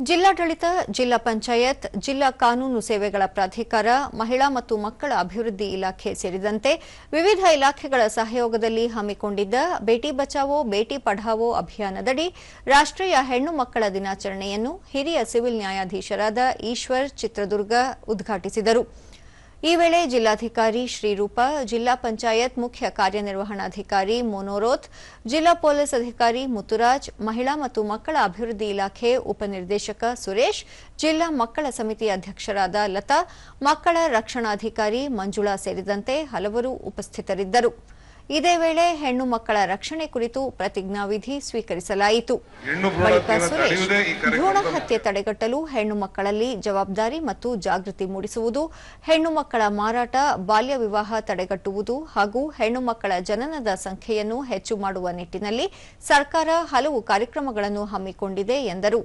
ಜಿಲ್ಲಾಡಳಿತ, ಜಿಲ್ಲಾ ಪಂಚಾಯತ್, ಜಿಲ್ಲಾ ಕಾನೂನು ಸೇವೆಗಳ ಪ್ರಾಧಿಕಾರ, ಮಹಿಳಾ ಮತ್ತು ಮಕ್ಕಳ ಅಭಿವೃದ್ಧಿ ಇಲಾಖೆ ಸೇರಿದಂತೆ ವಿವಿಧ ಇಲಾಖೆಗಳ ಸಹಯೋಗದಲ್ಲಿ ಹಮ್ಮಿಕೊಂಡಿದ್ದ ಬೇಟಿ ಬಚಾವೋ, ಬೇಟಿ ಪಢಾವೋ ಅಭಿಯಾನದಡಿ ರಾಷ್ಟ್ರೀಯ ಹೆಣ್ಣು ಮಕ್ಕಳ ದಿನಾಚರಣೆಯನ್ನು ಹಿರಿಯ ಸಿವಿಲ್ ನ್ಯಾಯಾಧೀಶರಾದ ಈಶ್ವರ್ ಚಿತ್ರದುರ್ಗ ಉದ್ಘಾಟಿಸಿದರು. ಈ ವೇಳೆ ಜಿಲ್ಲಾಧಿಕಾರಿ ಶ್ರೀರೂಪ, ಜಿಲ್ಲಾ ಪಂಚಾಯತ್ ಮುಖ್ಯ ಕಾರ್ಯನಿರ್ವಹಣಾಧಿಕಾರಿ ಮೋನೋರೋತ್, ಜಿಲ್ಲಾ ಪೊಲೀಸ್ ಅಧಿಕಾರಿ ಮುತ್ತುರಾಜ್, ಮಹಿಳಾ ಮತ್ತು ಮಕ್ಕಳ ಅಭಿವೃದ್ಧಿ ಇಲಾಖೆ ಉಪನಿರ್ದೇಶಕ ಸುರೇಶ್, ಜಿಲ್ಲಾ ಮಕ್ಕಳ ಸಮಿತಿ ಅಧ್ಯಕ್ಷರಾದ ಲತಾ, ಮಕ್ಕಳ ರಕ್ಷಣಾಧಿಕಾರಿ ಮಂಜುಳಾ ಸೇರಿದಂತೆ ಹಲವರು ಉಪಸ್ಥಿತರಿದ್ದರು. ಇದೇ ವೇಳೆ ಹೆಣ್ಣು ಮಕ್ಕಳ ರಕ್ಷಣೆ ಕುರಿತು ಪ್ರತಿಜ್ಞಾವಿಧಿ ಸ್ವೀಕರಿಸಲಾಯಿತು. ಬಳಿಕ ಸುರೇಶ್ ಭ್ರೂಣ ಹತ್ಯೆ ತಡೆಗಟ್ಟಲು ಹೆಣ್ಣು ಮಕ್ಕಳಲ್ಲಿ ಜವಾಬ್ದಾರಿ ಮತ್ತು ಜಾಗೃತಿ ಮೂಡಿಸುವುದು ಹೆಣ್ಣು ಮಕ್ಕಳ ಮಾರಾಟ ಬಾಲ್ಯ ವಿವಾಹ ತಡೆಗಟ್ಟುವುದು ಹಾಗೂ ಹೆಣ್ಣು ಮಕ್ಕಳ ಜನನದ ಸಂಖ್ಯೆಯನ್ನು ಹೆಚ್ಚು ಮಾಡುವ ನಿಟ್ಟಿನಲ್ಲಿ ಸರ್ಕಾರ ಹಲವು ಕಾರ್ಯಕ್ರಮಗಳನ್ನು ಹಮ್ಮಿಕೊಂಡಿದೆ ಎಂದರು.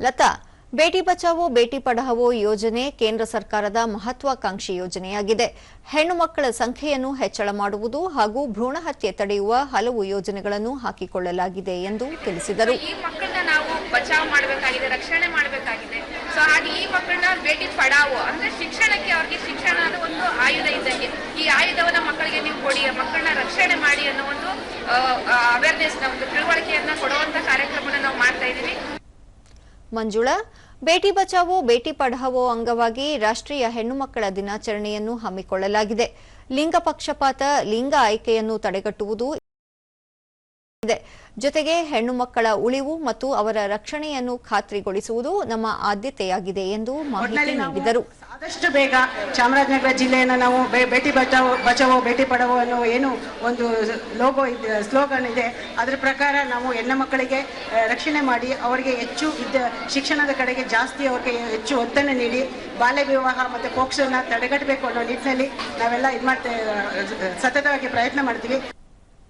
ಲತಾ ಬೇಟಿ ಬಚಾವೋ, ಬೇಟಿ ಪಡಾವೋ ಯೋಜನೆ ಕೇಂದ್ರ ಸರ್ಕಾರದ ಮಹತ್ವಾಕಾಂಕ್ಷಿ ಯೋಜನೆಯಾಗಿದೆ. ಹೆಣ್ಣು ಮಕ್ಕಳ ಸಂಖ್ಯೆಯನ್ನು ಹೆಚ್ಚಳ ಮಾಡುವುದು ಹಾಗೂ ಭ್ರೂಣ ಹತ್ಯೆ ತಡೆಯುವ ಹಲವು ಯೋಜನೆಗಳನ್ನು ಹಾಕಿಕೊಳ್ಳಲಾಗಿದೆ ಎಂದು ತಿಳಿಸಿದರು. ಈ ಮಕ್ಕಳನ್ನ ನಾವು ಬಚಾವ್ ಮಾಡಬೇಕಾಗಿದೆ, ರಕ್ಷಣೆ ಮಾಡಬೇಕಾಗಿದೆ. ಸೊ ಹಾಗೆ ಈ ಮಕ್ಕಳನ್ನ ಬೇಟಿ ಪಡಾವೋ, ಅಂದ್ರೆ ಶಿಕ್ಷಣಕ್ಕೆ ಅವ್ರಿಗೆ ಶಿಕ್ಷಣ ಒಂದು ಆಯುಧ ಇದ್ದಂಗೆ ಈ ಆಯುಧವನ್ನ ಮಕ್ಕಳಿಗೆ ನೀವು ಕೊಡಿ ಮಕ್ಕಳನ್ನ ರಕ್ಷಣೆ ಮಾಡಿ ಅನ್ನೋ ಒಂದು ಅವೇರ್ನೆಸ್ ಒಂದು ತಿಳುವಳಿಕೆಯನ್ನ ಕೊಡುವಂತ ಕಾರ್ಯಕ್ರಮನ ನಾವು ಮಾಡ್ತಾ ಇದೀವಿ ಮಂಜುಳಾ, ಬೇಟಿ ಬಚಾವೋ, ಬೇಟಿ ಪಢಾವೋ ಅಂಗವಾಗಿ ರಾಷ್ಟ್ರೀಯ ಹೆಣ್ಣು ಮಕ್ಕಳ ದಿನಾಚರಣೆಯನ್ನು ಹಮ್ಮಿಕೊಳ್ಳಲಾಗಿದೆ. ಲಿಂಗ ಪಕ್ಷಪಾತ, ಲಿಂಗ ಆಯ್ಕೆಯನ್ನು ತಡೆಗಟ್ಟುವುದು ಜೊತೆಗೆ ಹೆಣ್ಣು ಮಕ್ಕಳ ಉಳಿವು ಮತ್ತು ಅವರ ರಕ್ಷಣೆಯನ್ನು ಖಾತ್ರಿಗೊಳಿಸುವುದು ನಮ್ಮ ಆದ್ಯತೆಯಾಗಿದೆ ಎಂದು ಮಾಹಿತಿ ನೀಡಿದರು. ಆದಷ್ಟು ಬೇಗ ಚಾಮರಾಜನಗರ ಜಿಲ್ಲೆಯನ್ನು ನಾವು ಬೇಟಿ ಬಚಾವೋ ಬಚಾವೋ ಭೇಟಿ ಪಡವೋ ಅನ್ನೋ ಏನು ಒಂದು ಲೋಗೋ ಇದೆ ಸ್ಲೋಗನ್ ಇದೆ. ಅದರ ಪ್ರಕಾರ ನಾವು ಹೆಣ್ಣು ಮಕ್ಕಳಿಗೆ ರಕ್ಷಣೆ ಮಾಡಿ ಅವರಿಗೆ ಹೆಚ್ಚು ವಿದ್ಯ ಶಿಕ್ಷಣದ ಕಡೆಗೆ ಜಾಸ್ತಿ ಅವ್ರಿಗೆ ಹೆಚ್ಚು ಒತ್ತನ್ನು ನೀಡಿ ಬಾಲ್ಯ ವಿವಾಹ ಮತ್ತು ಪೋಕ್ಸೋನ ತಡೆಗಟ್ಟಬೇಕು ಅನ್ನೋ ನಿಟ್ಟಿನಲ್ಲಿ ನಾವೆಲ್ಲ ಇದು ಮಾಡ್ತೇ ಸತತವಾಗಿ ಪ್ರಯತ್ನ ಮಾಡ್ತೀವಿ.